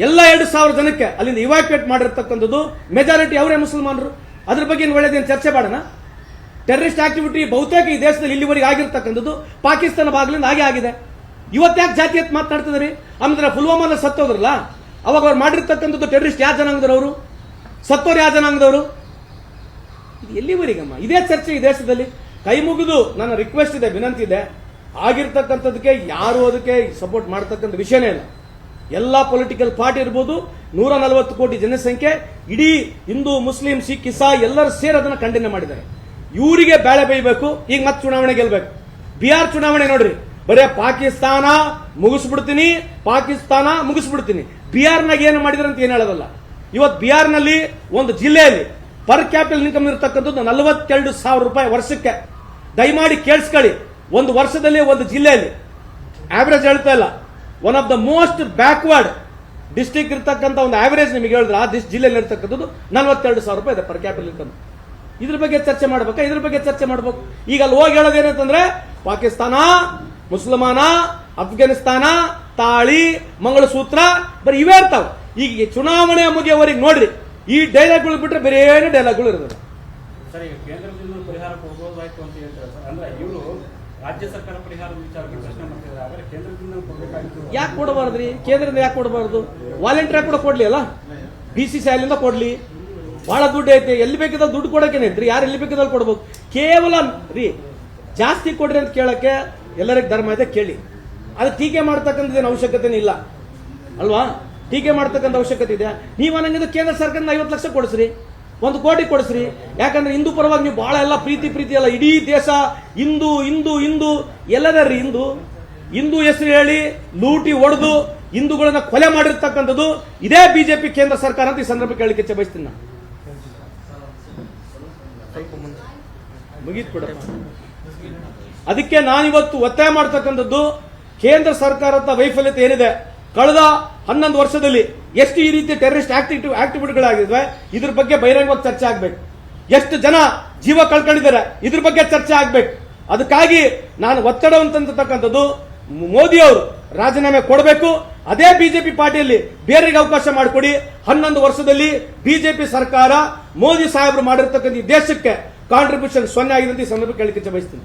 ಎಲ್ಲ ಎರಡು ಸಾವಿರ ಜನಕ್ಕೆ ಅಲ್ಲಿಂದ ಇವಾಕ್ಯುಯೇಟ್ ಮಾಡಿರ್ತಕ್ಕಂಥದ್ದು ಮೆಜಾರಿಟಿ ಅವರೇ ಮುಸಲ್ಮಾನರು. ಅದ್ರ ಬಗ್ಗೆ ಒಳ್ಳೇದೇನು ಚರ್ಚೆ ಮಾಡೋಣ ಟೆರರಿಸ್ಟ್ ಆಕ್ಟಿವಿಟಿ ಬಹುತೇಕ ಈ ದೇಶದಲ್ಲಿ ಇಲ್ಲಿವರೆಗೆ ಆಗಿರ್ತಕ್ಕಂಥದ್ದು ಪಾಕಿಸ್ತಾನ ಭಾಗದಿಂದ ಹಾಗೆ ಆಗಿದೆ. ಇವತ್ತ್ಯಾಕೆ ಜಾತಿಯತ್ ಮಾತನಾಡ್ತಿದ್ರಿ ಆಮೇಲೆ ಪುಲ್ವಾಮಾನ ಸತ್ತೋದ್ರಲ್ಲ, ಅವಾಗ ಅವ್ರು ಮಾಡಿರ್ತಕ್ಕಂಥದ್ದು ಟೆರರಿಸ್ಟ್ ಯಾವ ಜನಾಂಗದವರು ಅವರು? ಸತ್ತೋರು ಯಾವ ಜನಾಂಗದವರು? ಇದು ಎಲ್ಲಿವರೆಗಮ್ಮ? ಇದೇ ಚರ್ಚೆ ಈ ದೇಶದಲ್ಲಿ. ಕೈ ಮುಗಿದು ನನ್ನ ರಿಕ್ವೆಸ್ಟ್ ಇದೆ, ವಿನಂತಿ ಇದೆ. ಆಗಿರ್ತಕ್ಕಂಥದಕ್ಕೆ ಯಾರು ಅದಕ್ಕೆ ಸಪೋರ್ಟ್ ಮಾಡ್ತಕ್ಕಂಥ ವಿಷಯನೇ ಇಲ್ಲ. ಎಲ್ಲ ಪೊಲಿಟಿಕಲ್ ಪಾರ್ಟಿ ಇರ್ಬೋದು, ನೂರ ನಲವತ್ತು ಕೋಟಿ ಜನಸಂಖ್ಯೆ, ಇಡೀ ಹಿಂದೂ, ಮುಸ್ಲಿಂ, ಸಿಖ್ ಇಸಾ ಎಲ್ಲರೂ ಸೇರಿ ಅದನ್ನು ಖಂಡನೆ ಮಾಡಿದ್ದಾರೆ. ಇವರಿಗೆ ಬೇಳೆ ಬೇಯಬೇಕು, ಈಗ ಮತ್ತೆ ಚುನಾವಣೆ ಗೆಲ್ಬೇಕು. ಬಿಹಾರ್ ಚುನಾವಣೆ ನೋಡ್ರಿ, ಬರೇ ಪಾಕಿಸ್ತಾನ ಮುಗಿಸ್ಬಿಡ್ತೀನಿ ಪಾಕಿಸ್ತಾನ ಮುಗಿಸ್ಬಿಡ್ತೀನಿ. ಬಿಹಾರ್ನಾಗ ಏನು ಮಾಡಿದ್ರೆ ಅಂತ ಏನು ಹೇಳೋದಲ್ಲ. ಇವತ್ತು ಬಿಹಾರ್ನಲ್ಲಿ ಒಂದು ಜಿಲ್ಲೆಯಲ್ಲಿ ಪರ್ ಕ್ಯಾಪಿಟಲ್ ಇನ್ಕಮ್ ಇರತಕ್ಕಂಥದ್ದು ನಲವತ್ತೆರಡು ಸಾವಿರ ರೂಪಾಯಿ ವರ್ಷಕ್ಕೆ. ದಯಮಾಡಿ ಕೇಳಿಸ್ಕೊಳ್ಳಿ, ಒಂದು ವರ್ಷದಲ್ಲಿ ಒಂದು ಜಿಲ್ಲೆಯಲ್ಲಿ. ಆವರೇಜ್ ಹೇಳ್ತಾ ಇಲ್ಲ. One of the most backward district ಇರ್ತಕ್ಕಂಥ ಒಂದು ಆವರೇಜ್ ನಿಮಗೆ ಹೇಳಿದ್ರೆ, ಆ ದಿಸ್ ಜಿಲ್ಲೆಯಲ್ಲಿ ಇರ್ತಕ್ಕಂಥದ್ದು ನಲವತ್ತೆರಡು ಸಾವಿರ ರೂಪಾಯಿ ಇದೆ ಪರ್ ಕ್ಯಾಪಿಟಲ್ ಇನ್ಕಮ್ ಇದ್ರ ಬಗ್ಗೆ ಚರ್ಚೆ ಮಾಡ್ಬೇಕಾ? ಇದ್ರ ಬಗ್ಗೆ ಚರ್ಚೆ ಮಾಡ್ಬೇಕು. ಈಗ ಅಲ್ಲಿ ಹೋಗಿ ಹೇಳೋದೇನಂತಂದ್ರೆ ಪಾಕಿಸ್ತಾನ, ಮುಸಲ್ಮಾನ, ಅಫ್ಘಾನಿಸ್ತಾನ, ತಾಳಿ, ಮಂಗಳಸೂತ್ರ, ಬರೀ ಇವೇ ಇರ್ತಾವೆ. ಈಗ ಚುನಾವಣೆ ಮುಗಿಯವರೆಗೆ ನೋಡ್ರಿ, ಈ ಡೈಲಾಗ್ಗಳು ಬಿಟ್ರೆ ಬೇರೆ ಏನು ಡೈಲಾಗ್ಗಳು ಇರೋದಿಲ್ಲ. ಸರ್, ಈಗ ಕೇಂದ್ರದಿಂದ ಪರಿಹಾರ ಕೊಡ್ಬೋದಾಯ್ತು ಅಂತ ಹೇಳ್ತಾರೆ ಸರ್? ಅಂದ್ರೆ ಇವರು ರಾಜ್ಯ ಸರ್ಕಾರ ಪರಿಹಾರದ ವಿಚಾರಕ್ಕೆ ಕೇಂದ್ರದಿಂದ ಯಾಕೆ ಕೊಡಬಾರ್ದ್ರಿ? ಕೇಂದ್ರದಿಂದ ಯಾಕೆ ಕೊಡಬಾರ್ದು? ವಾಲಂಟಿಯರ್ ಕೂಡ ಕೊಡ್ಲಿ ಅಲ್ಲ ಬಿ ಸಿ ಸಿ ಕೊಡ್ಲಿ. ಬಹಳ ದುಡ್ಡು ಐತೆ. ಎಲ್ಲಿ ಬೇಕಿದ್ರೆ ದುಡ್ಡು ಕೊಡಕ್ಕೆ ಐತ್ರಿ ಯಾರು ಎಲ್ಲಿ ಬೇಕಿದ್ರೆ ಕೊಡ್ಬೇಕು ಕೇವಲ ರೀ, ಜಾಸ್ತಿ ಕೊಡ್ರಿ ಅಂತ ಕೇಳಕ್ಕೆ ಎಲ್ಲರಿಗೆ ಧರ್ಮ ಇದೆ, ಕೇಳಿ. ಅದು ಟೀಕೆ ಮಾಡ್ತಕ್ಕಂಥದ್ದೇನು ಅವಶ್ಯಕತೆನೇ ಇಲ್ಲ. ಅಲ್ವಾ? ಟೀಕೆ ಮಾಡ್ತಕ್ಕಂಥ ಅವಶ್ಯಕತೆ ಇದೆ. ನೀವು ಅನ್ನಂಗಿದ್ರೆ ಕೇಂದ್ರ ಸರ್ಕಾರದಿಂದ ಐವತ್ತು ಲಕ್ಷ ಕೊಡಿಸ್ರಿ. ಒಂದು ಕೋಟಿ ಕೊಡಿಸ್ರಿ. ಯಾಕಂದ್ರೆ ಹಿಂದೂ ಪರವಾಗಿ ನೀವು ಬಹಳ ಎಲ್ಲ ಪ್ರೀತಿ ಪ್ರೀತಿ ಎಲ್ಲ ಇಡೀ ದೇಶ ಹಿಂದೂ ಹಿಂದೂ ಹಿಂದೂ ಎಲ್ಲದರ್ರಿ ಹಿಂದೂ. ಹಿಂದೂ ಹೆಸರು ಹೇಳಿ ಲೂಟಿ ಒಡೆದು ಹಿಂದೂಗಳನ್ನ ಕೊಲೆ ಮಾಡಿರ್ತಕ್ಕಂಥದ್ದು ಇದೇ ಬಿಜೆಪಿ ಕೇಂದ್ರ ಸರ್ಕಾರ ಅಂತ ಈ ಸಂದರ್ಭ ಕೇಳಲಿಕ್ಕೆ ಬಯಸ್ತೀನಿ ನಾನು. ಮುಗೀತ್ ಅದಕ್ಕೆ ನಾನಿವತ್ತು ಒತ್ತಾಯ ಮಾಡ್ತಕ್ಕಂಥದ್ದು ಕೇಂದ್ರ ಸರ್ಕಾರದ ವೈಫಲ್ಯತೆ ಏನಿದೆ? ಕಳೆದ ಹನ್ನೊಂದು ವರ್ಷದಲ್ಲಿ ಎಷ್ಟು ಈ ರೀತಿ ಟೆರರಿಸ್ಟ್ ಆಕ್ಟಿವಿಟಿ ಆಕ್ಟಿವಿಟಿಗಳಾಗಿದ್ವೆ ಇದ್ರ ಬಗ್ಗೆ ಬಹಿರಂಗವಾಗಿ ಚರ್ಚೆ ಆಗ್ಬೇಕು. ಎಷ್ಟು ಜನ ಜೀವ ಕಳ್ಕೊಂಡಿದ್ದಾರೆ, ಇದ್ರ ಬಗ್ಗೆ ಚರ್ಚೆ ಆಗ್ಬೇಕು. ಅದಕ್ಕಾಗಿ ನಾನು ಒತ್ತಡ ಅಂತಕ್ಕಂಥದ್ದು ಮೋದಿ ಅವರು ರಾಜೀನಾಮೆ ಕೊಡಬೇಕು, ಅದೇ ಬಿಜೆಪಿ ಪಾರ್ಟಿಯಲ್ಲಿ ಬೇರೆಗೆ ಅವಕಾಶ ಮಾಡಿಕೊಡಿ. ಹನ್ನೊಂದು ವರ್ಷದಲ್ಲಿ ಬಿಜೆಪಿ ಸರ್ಕಾರ ಮೋದಿ ಸಾಹೇಬರು ಮಾಡಿರ್ತಕ್ಕಂಥ ಈ ದೇಶಕ್ಕೆ ಕಾಂಟ್ರಿಬ್ಯೂಷನ್ ಸೊನ್ನೆ ಆಗಿದೆ ಈ ಸಂದರ್ಭ ಇಚ್ಛೆ ಬಯಸ್ತೀನಿ.